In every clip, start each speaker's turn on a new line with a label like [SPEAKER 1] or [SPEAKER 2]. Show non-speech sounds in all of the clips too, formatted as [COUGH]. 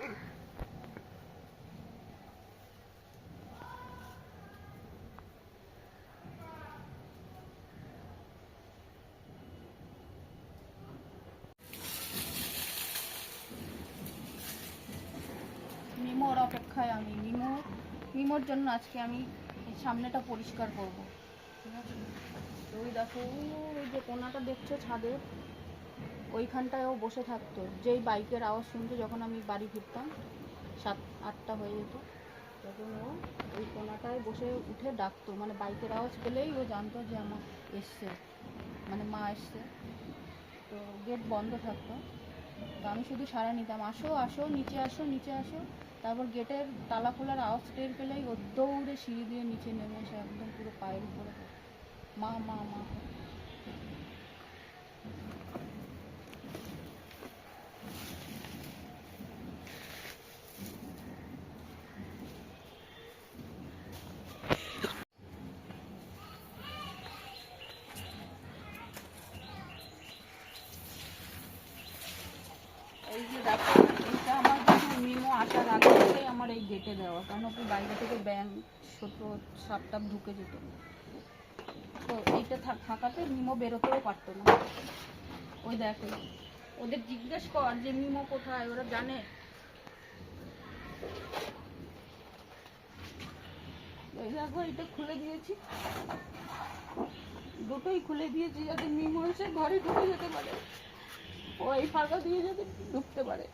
[SPEAKER 1] মিমোর অপেক্ষায় আমি। মিমো, মিমোর জন্য আজকে আমি সামনেটা পরিষ্কার করব। ঠিক আছে? ওই দেখো, ওই যে কোনাটা দেখছ ছাদের? ওইখানটায় ও বসে থাকতো। যেই বাইকের আওয়াজ শুনতো যখন আমি বাড়ি ফিরতাম, সাত, আটটা হয়ে যেত, তখন ও ওই কোনাটায় বসে উঠে ডাকতো। মানে বাইকের আওয়াজ পেলেই ও জানতো যে আমার এসছে মানে মা এসছে। তো গেট বন্ধ থাকতো। তো আমি শুধু সারা নিতাম, আসো আসো, নিচে আসো নিচে আসো। তারপর গেটের তালা খোলার আওয়াজ টের পেলেই ও দৌড়ে সিঁড়ি দিয়ে নিচে নেমে এসে একদম পুরো পায়ের উপরে মা মা মা এই যে দেখো এটা আমার কিন্তু মিমো আসার আগে থেকেই আমার এই গেটে দেওয়া, কারণ ওকে বাইরে থেকে ব্যাং ছোট সাপ টাপ ঢুকে যেত। তো এইটা থাকাতে মিমো বেরোতেও পারতো না। ওই দেখো, ওদের জিজ্ঞেস কর যে মিমো কোথায়, ওরা জানে। ওই দেখো এটা খুলে দিয়েছি। দুটোই খুলে দিয়েছি যাতে মিমো এসে ঘরে ঢুকে যেতে পারে। ও এই ফাঁকা দিয়ে যাতে ঢুকতে পারে।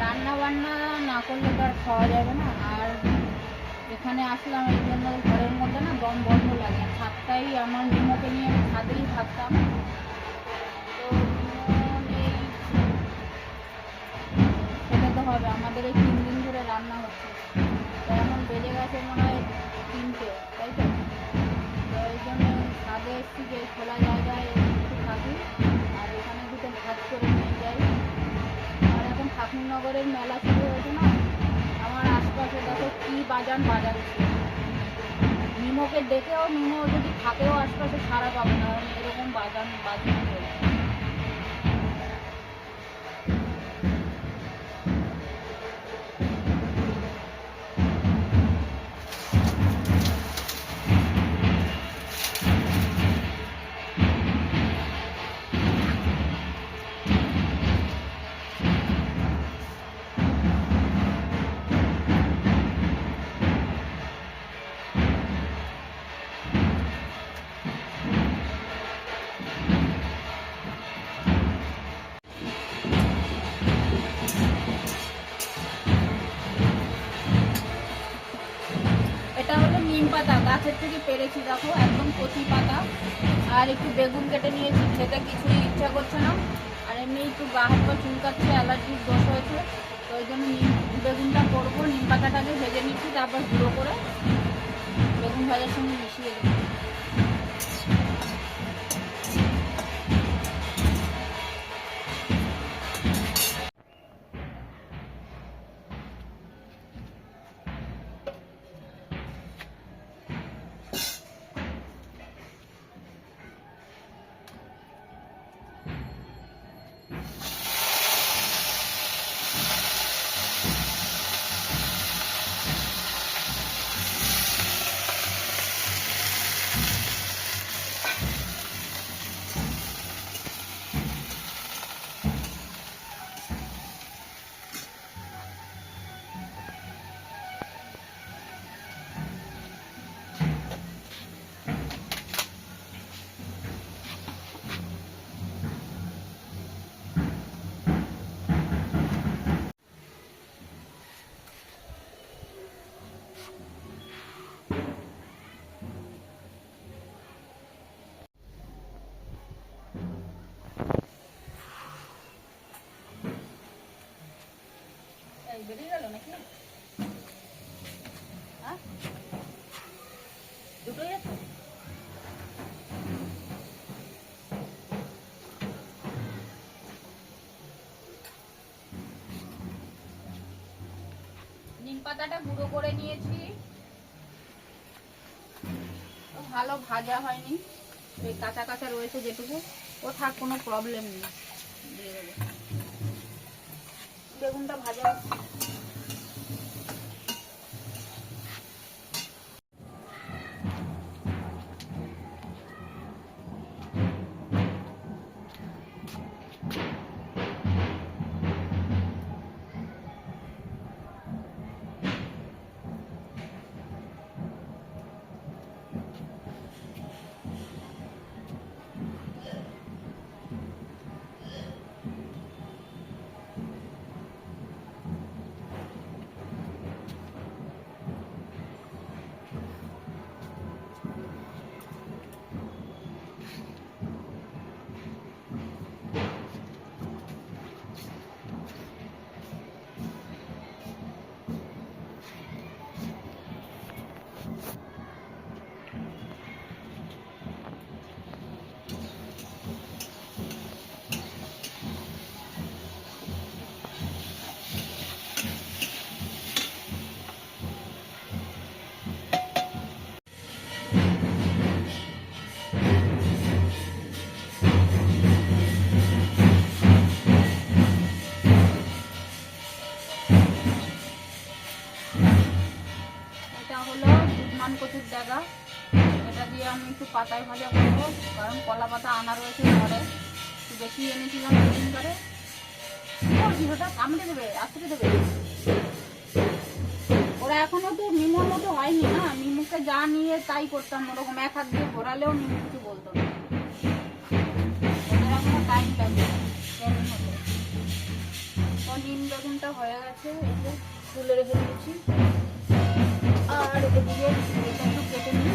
[SPEAKER 1] রান্না বান্না না করলে তো আর খাওয়া যাবে না। আর এখানে আসলাম এই জন্য ঘরের মধ্যে না দম বন্ধ লাগে। ছাদটাই আমার নিমোকে নিয়ে আমি ছাদেই থাকতাম। হবে, আমাদের এই তিন দিন ধরে রান্না হচ্ছে। তো এখন বেজে গেছে মনে হয় তিনটে, তাই তো? তো এই জন্য ছাদে এসছি যে খোলা জায়গায় একটু থাকি, আর এখানে দুটো ভাত করে নিয়ে যাই। আর এখন ঠাকুরনগরের মেলা শুরু হয়েছে না, আমার আশপাশে দেখো কী বাজান বাজাচ্ছে। নিমোকে দেখেও নিমো যদি থাকেও আশপাশে সারা পাবে না, এরকম বাজান বাজানো চলছে। পাতা, গাছের থেকে পেরেছি দেখো, একদম কচি পাতা। আর একটু বেগুন কেটে নিয়েছি, খেতে কিছুই ইচ্ছা করছে না। আর এমনি একটু গা হাত পা চুলকাচ্ছে, অ্যালার্জির দোষ হয়েছে। তো ওই জন্য নিম, বেগুনটা করব, নিম পাতাটাকে ভেজে নিচ্ছি, তারপর গুঁড়ো করে বেগুন ভাজার সঙ্গে মিশিয়ে দেবো। বেরিয়ে গেল নাকি? দুটোই আছে? পাতাটা গুঁড়ো করে নিয়েছি। ভালো ভাজা হয়নি। এই কাঁচা কাঁচা রয়েছে যেটুকু। ও থাক, কোনো প্রবলেম নেই। দিয়ে দেবো। বেগুনটা ভাজা দুধমান কচুর এটা দিয়ে আমি একটু পাতায় ভাজা করব, কারণ কলা পাতা আনা রয়েছে ঘরে। একটু বেশি এনেছিলাম দুদিন ধরে। ওটা কামড়ে দেবে আস্তে দেবে। ওরা এখনও তো মিমোর মতো হয়নি না। মিমুকে যা নিয়ে তাই করতাম ওরকম, এক হাত দিয়ে ঘোরালেও মিমু কিছু বলতো না। ওদের এখনও টাইম হতে নিম বেগুনটা হয়ে গেছে তুলে রেখে দিয়েছি। আর এদিকে এটা একটু কেটে নিই।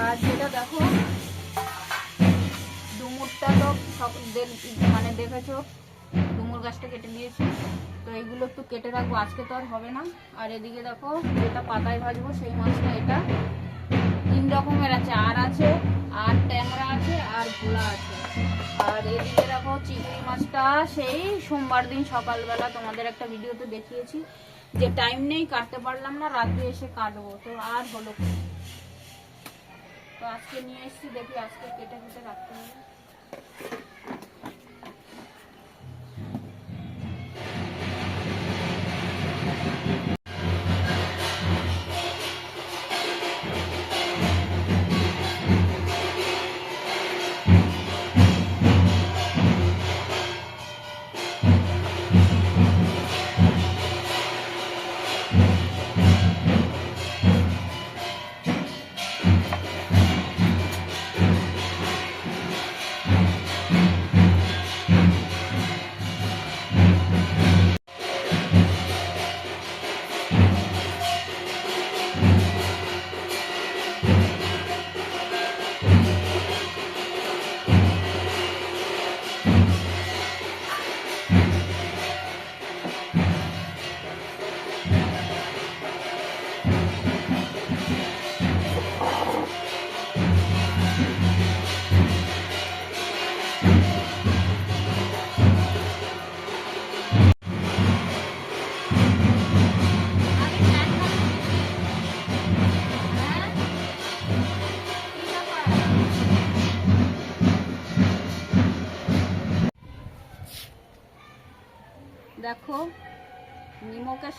[SPEAKER 1] আর যেটা দেখো, ডুমুরটা তো সব মানে দেখেছ, ডুমুর গাছটা কেটে দিয়েছি। তো এগুলো একটু কেটে রাখব, আজকে তো আর হবে না। আর এদিকে দেখো, যেটা পাতায় ভাজবো, সেই মাছটা এটা। তিন রকমের আছে, আর আছে, আর ট্যাংরা আছে, আর ভোলা আছে। আর এদিকে দেখো, চিংড়ি মাছটা, সেই সোমবার দিন সকালবেলা তোমাদের একটা ভিডিওতে দেখিয়েছি। যে টাইম নেই কাটতে পারলাম না রাত্রে এসে কাটবো। তো আর হলো তো আজকে নিয়ে এসেছি দেখি আজকে কেটে কেটে রাখতে হবে।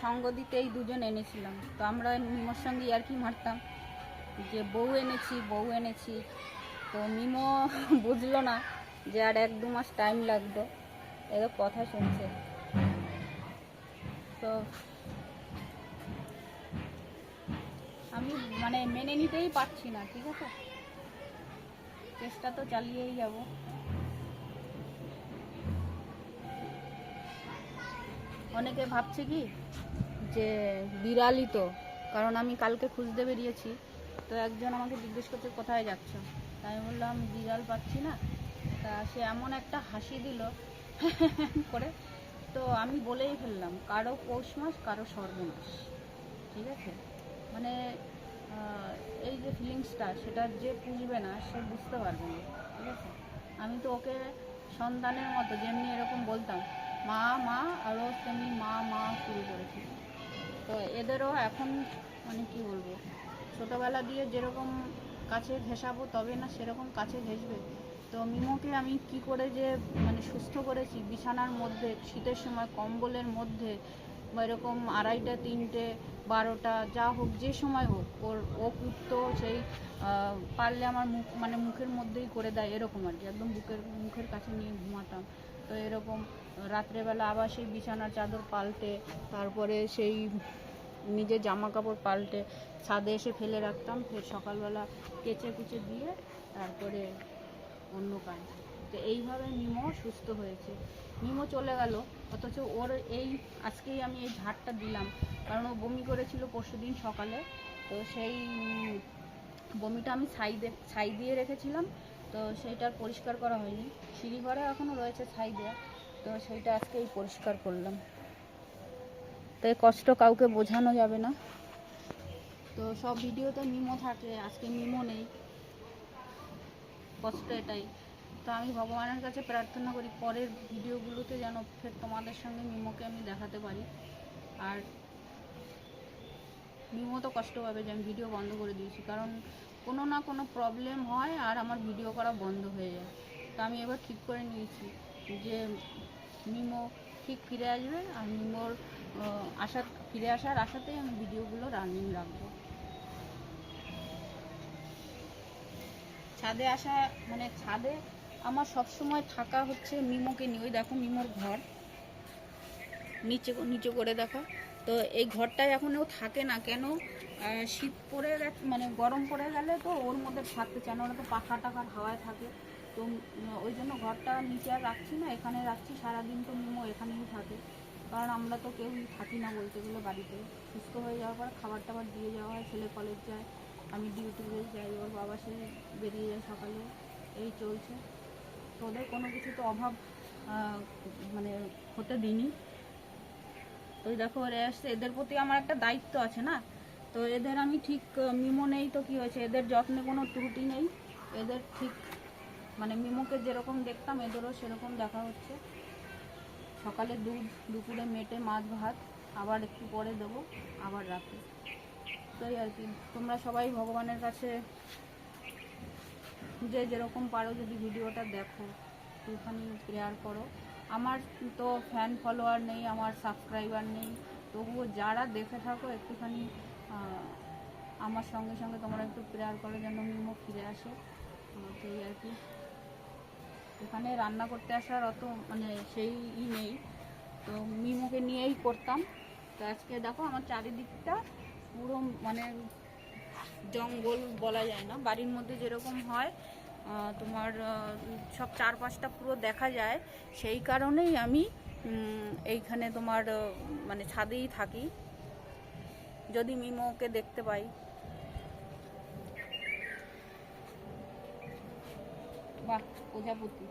[SPEAKER 1] সঙ্গ দিতে এই দুজন এনেছিলাম। তো আমরা মিমোর সঙ্গে আর কি মারতাম। যে বউ এনেছি বউ এনেছি। তো মিমো [LAUGHS] বুঝলো না যে আর এক দু মাস টাইম লাগতো এদের কথা শুনছে। তো আমি মানে মেনে নিতেই পারছি না, ঠিক আছে? চেষ্টা তো চালিয়েই যাব। অনেকে ভাবছে কি যে বিড়ালই তো, কারণ আমি কালকে খুঁজতে বেরিয়েছি। তো একজন আমাকে জিজ্ঞেস করছে, কোথায় যাচ্ছ? তাই বললাম, বিড়াল পাচ্ছি না। তা সে এমন একটা হাসি দিল [LAUGHS] করে। তো আমি বলেই ফেললাম, কারও পৌষ মাস, কারও সর্বনাশ। ঠিক আছে? মানে এই যে ফিলিংসটা সেটা যে বুঝবে না, সে বুঝতে পারবে না। ঠিক আছে? আমি তো ওকে সন্তানের মতো যেমনি এরকম বলতাম মা মা আরও তেমনি মা মা শুরু করেছে। তো এদেরও এখন মানে কি বলব, ছোটোবেলা দিয়ে যেরকম কাছে ঘেঁষাবো তবে না সেরকম কাছে ঘেঁষবে তো মিমোকে আমি কি করে যে মানে সুস্থ করেছি, বিছানার মধ্যে, শীতের সময় কম্বলের মধ্যে, বা এরকম আড়াইটা, তিনটে, বারোটা, যা হোক, যে সময় হোক, ওর ও কুটতো সেই পারলে আমার মুখ মানে মুখের মধ্যেই করে দেয়, এরকম আর কি, একদম বুকের, মুখের কাছে নিয়ে ঘুমাতাম। তো এরকম রাত্রেবেলা আবার সেই বিছানার চাদর পাল্টে, তারপরে সেই নিজের জামা কাপড় পাল্টে ছাদে এসে ফেলে রাখতাম, ফের সকালবেলা কেচে কুচে দিয়ে তারপরে অন্য কাজ। তো এইভাবে মিমো সুস্থ হয়েছে। মিমো চলে গেল, অথচ ওর এই, আজকেই আমি এই ঝাড়টা দিলাম। কারণ ও বমি করেছিল পরশু দিন সকালে। তো সেই বমিটা আমি ছাই ছাই দিয়ে রেখেছিলাম। তো সেইটার পরিষ্কার করা হয়নি। সিঁড়ি ঘরে এখনও রয়েছে দেওয়া তো সেইটা আজকেই পরিষ্কার করলাম। তো কষ্ট কাউকে বোঝানো যাবে না। তো সব ভিডিওতে মিমো থাকে, আজকে মিমো নেই। কষ্ট এটাই। তো আমি ভগবানের কাছে প্রার্থনা করি, পরের ভিডিওগুলোতে যেন ফের তোমাদের সঙ্গে মিমোকে আমি দেখাতে পারি। আর মিমো তো কষ্ট পাবে যে আমি ভিডিও বন্ধ করে দিয়েছি, কারণ কোনো না কোনো প্রবলেম হয় আর আমার ভিডিও করা বন্ধ হয়ে যায়। তো আমি এবার ঠিক করে নিয়েছি যে নিমো ঠিক ফিরে আসবে আর নিমোর আশা, ফিরে আসার আশাতেই আমি ভিডিওগুলো রানিং রাখব। ছাদে আসা মানে ছাদে আমার সব সময় থাকা হচ্ছে মিমোকে নিয়ে ওই দেখো মিমোর ঘর। নিচে নিচে করে দেখো। তো এই ঘরটায় এখন ও থাকে না। কেন? শীত পড়ে গেছে মানে গরম পড়ে গেলে তো ওর মধ্যে থাকতে চায় না, ওরা তো পাখা টাকার হাওয়ায় থাকে। তো ওই জন্য ঘরটা নিচে আর রাখছি না, এখানে রাখছি, সারাদিন তো মিমো এখানেই থাকে। কারণ আমরা তো কেউ থাকি না বলতে গেলে বাড়িতে। সুস্থ হয়ে যাওয়ার পর খাবার টাবার দিয়ে যাওয়া হয়, ছেলে কলেজ যায়, আমি ডিউটিতে যাই, ওর বাবা সে বেরিয়ে যায় সকালে, এই চলছে। তো ওদের কোনো কিছু তো অভাব মানে হতে দিইনি। তো দেখো, ওরা আসছে এদের প্রতি আমার একটা দায়িত্ব আছে না? তো এদের আমি ঠিক মিমো নেই তো কি হয়েছে? এদের যত্নে কোনো ত্রুটি নেই। এদের ঠিক মানে মিমোকে যেরকম দেখতাম, এদেরও সেরকম দেখা হচ্ছে। সকালে দুধ, দুপুরে মেটে, মাছ, ভাত, আবার একটু পরে দেবো, আবার রাতে তো এই আর কি। তোমরা সবাই ভগবানের কাছে যে যেরকম পারো, যদি ভিডিওটা দেখো, একটুখানি প্রেয়ার করো। আমার তো ফ্যান ফলোয়ার নেই, আমার সাবস্ক্রাইবার নেই। তবুও যারা দেখে থাকো একটুখানি আমার সঙ্গে সঙ্গে তোমরা একটু প্রেয়ার করো যেন মিমো ফিরে আসে। তো এই আর কি। এখানে রান্না করতে আসার অত মানে সেই ই নেই। তো মিমোকে নিয়েই করতাম। তো আজকে দেখো আমার চারিদিকটা পুরো মানে জঙ্গল বলা যায় না। বাড়ির মধ্যে যেরকম হয় তোমার সব চার পাঁচটা পুরো দেখা যায়। সেই কারণেই আমি এইখানে তোমার মানে ছাদেই থাকি। যদি মিমোকে দেখতে পাই। বাহ, প্রজাপতি।